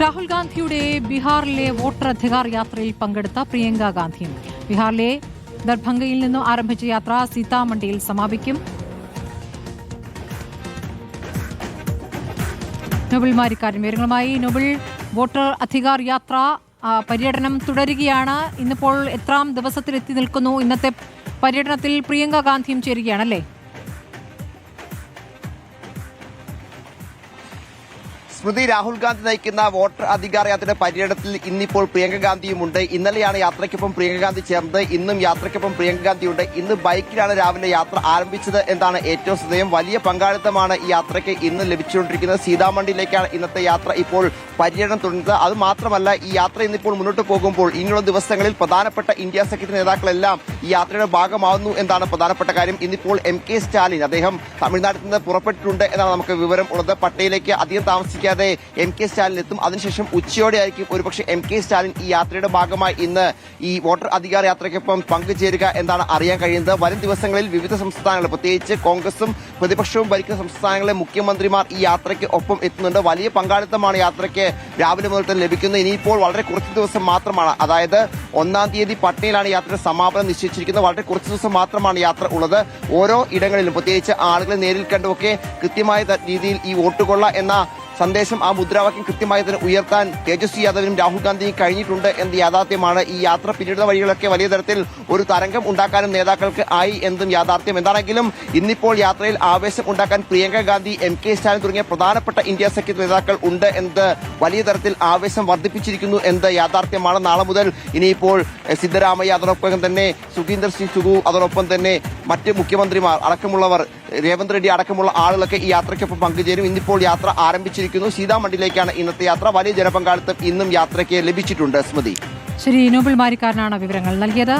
രാഹുൽ ഗാന്ധിയുടെ ബീഹാറിലെ വോട്ടർ അധികാർ യാത്രയിൽ പങ്കെടുത്ത പ്രിയങ്ക ഗാന്ധിയും ബീഹാറിലെ ദർഭംഗയിൽ നിന്നും ആരംഭിച്ച യാത്ര സീതാമണ്ഡിയിൽ സമാപിക്കും. നൊബിൾ മാരിക്കാരൻ വിവരങ്ങളുമായി നൊബിൾ വോട്ടർ അധികാർ യാത്ര പര്യടനം തുടരുകയാണ്. ഇന്നിപ്പോൾ എത്രാം ദിവസത്തിലെത്തി നിൽക്കുന്നു? ഇന്നത്തെ പര്യടനത്തിൽ പ്രിയങ്ക ഗാന്ധിയും ചേരുകയാണല്ലേ? സ്മൃതി രാഹുൽ ഗാന്ധി നയിക്കുന്ന വോട്ടർ അധികാര യാത്രയുടെ പര്യടനത്തിൽ ഇന്നിപ്പോൾ പ്രിയങ്ക ഗാന്ധിയുമുണ്ട്. ഇന്നലെയാണ് യാത്രയ്ക്കൊപ്പം പ്രിയങ്ക ഗാന്ധി ചേർന്നത്. ഇന്നും യാത്രയ്ക്കൊപ്പം പ്രിയങ്ക ഗാന്ധിയുണ്ട്. ഇന്ന് ബൈക്കിലാണ് രാവിലെ യാത്ര ആരംഭിച്ചത് എന്നാണ് ഏറ്റവും ശ്രദ്ധേയം. വലിയ പങ്കാളിത്തമാണ് ഈ യാത്രയ്ക്ക് ഇന്ന് ലഭിച്ചുകൊണ്ടിരിക്കുന്നത്. സീതാമണ്ഡിയിലേക്കാണ് ഇന്നത്തെ യാത്ര ഇപ്പോൾ പര്യടനം തുടരുന്നത്. അത് മാത്രമല്ല ഈ യാത്ര ഇന്നിപ്പോൾ മുന്നോട്ട് പോകുമ്പോൾ ഇനിയുള്ള ദിവസങ്ങളിൽ പ്രധാനപ്പെട്ട ഇന്ത്യ സഖ്യത്തിന് നേതാക്കളെല്ലാം ഈ യാത്രയുടെ ഭാഗമാവുന്നു എന്നാണ് പ്രധാനപ്പെട്ട കാര്യം. ഇന്നിപ്പോൾ എം കെ സ്റ്റാലിൻ അദ്ദേഹം തമിഴ്നാട്ടിൽ നിന്ന് പുറപ്പെട്ടിട്ടുണ്ട് എന്നാണ് നമുക്ക് വിവരം ഉള്ളത്. പട്ടയിലേക്ക് അധികം താമസിക്കാതെ എം കെ സ്റ്റാലിൻ എത്തും അതിനുശേഷം ഉച്ചയോടെ ആയിരിക്കും ഒരുപക്ഷെ എം കെ സ്റ്റാലിൻ ഈ യാത്രയുടെ ഭാഗമായി ഇന്ന് ഈ വോട്ടർ അധികാര യാത്രയ്ക്കൊപ്പം പങ്കുചേരുക എന്നാണ് അറിയാൻ കഴിയുന്നത്. വരും ദിവസങ്ങളിൽ വിവിധ സംസ്ഥാനങ്ങൾ പ്രത്യേകിച്ച് കോൺഗ്രസും പ്രതിപക്ഷവും ഭരിക്കുന്ന സംസ്ഥാനങ്ങളിലെ മുഖ്യമന്ത്രിമാർ ഈ യാത്രയ്ക്ക് ഒപ്പം എത്തുന്നുണ്ട്. വലിയ പങ്കാളിത്തമാണ് യാത്രയ്ക്ക് രാവിലെ മുതൽ തന്നെ ലഭിക്കുന്നത്. ഇനിയിപ്പോൾ വളരെ കുറച്ച് ദിവസം മാത്രമാണ്. അതായത് ഒന്നാം തീയതി പട്നയിലാണ് യാത്രയുടെ സമാപനം നിശ്ചയിച്ചിരിക്കുന്നത്. വളരെ കുറച്ച് ദിവസം മാത്രമാണ് യാത്ര ഉള്ളത്. ഓരോ ഇടങ്ങളിലും പ്രത്യേകിച്ച് ആളുകളെ നേരിൽ കണ്ടുമൊക്കെ കൃത്യമായ രീതിയിൽ ഈ വോട്ടുകൊള്ള എന്ന സന്ദേശം ആ മുദ്രാവാക്യം കൃത്യമായി തന്നെ ഉയർത്താൻ തേജസ്വി യാദവിനും രാഹുൽ ഗാന്ധിയും കഴിഞ്ഞിട്ടുണ്ട് എന്ന യാഥാർത്ഥ്യമാണ് ഈ യാത്ര. പിന്നിടുന്ന വഴികളൊക്കെ വലിയ തരത്തിൽ ഒരു തരംഗം ഉണ്ടാക്കാനും നേതാക്കൾക്ക് ആയി എന്നതും യാഥാർത്ഥ്യം. എന്താണെങ്കിലും ഇന്നിപ്പോൾ യാത്രയിൽ ആവേശം ഉണ്ടാക്കാൻ പ്രിയങ്ക ഗാന്ധി എം കെ സ്റ്റാലിൻ തുടങ്ങിയ പ്രധാനപ്പെട്ട ഇന്ത്യ സഖ്യ നേതാക്കൾ ഉണ്ട് എന്നത് വലിയ തരത്തിൽ ആവേശം വർദ്ധിപ്പിച്ചിരിക്കുന്നു എന്നത് യാഥാർത്ഥ്യമാണ്. നാളെ മുതൽ ഇനിയിപ്പോൾ എഹ്, സിദ്ധരാമയ്യ അതോടൊപ്പം തന്നെ സുഖീന്ദർ സിംഗ് സുഖു അതോടൊപ്പം തന്നെ മറ്റ് മുഖ്യമന്ത്രിമാർ അടക്കമുള്ളവർ രേവന്ത് റെഡ്ഡി അടക്കമുള്ള ആളുകളൊക്കെ ഈ യാത്രയ്ക്കൊപ്പം പങ്കുചേരും. ഇന്നിപ്പോൾ യാത്ര ആരംഭിച്ചിരിക്കുന്നു. സീതാമണ്ഡിലേക്കാണ് ഇന്നത്തെ യാത്ര. വലിയ ജനപങ്കാളിത്തം ഇന്നും യാത്രയ്ക്ക് ലഭിച്ചിട്ടുണ്ട്. സ്മൃതി. ശരി നോബിൾ മാരിക്കാരനാണ് വിവരങ്ങൾ നൽകിയത്.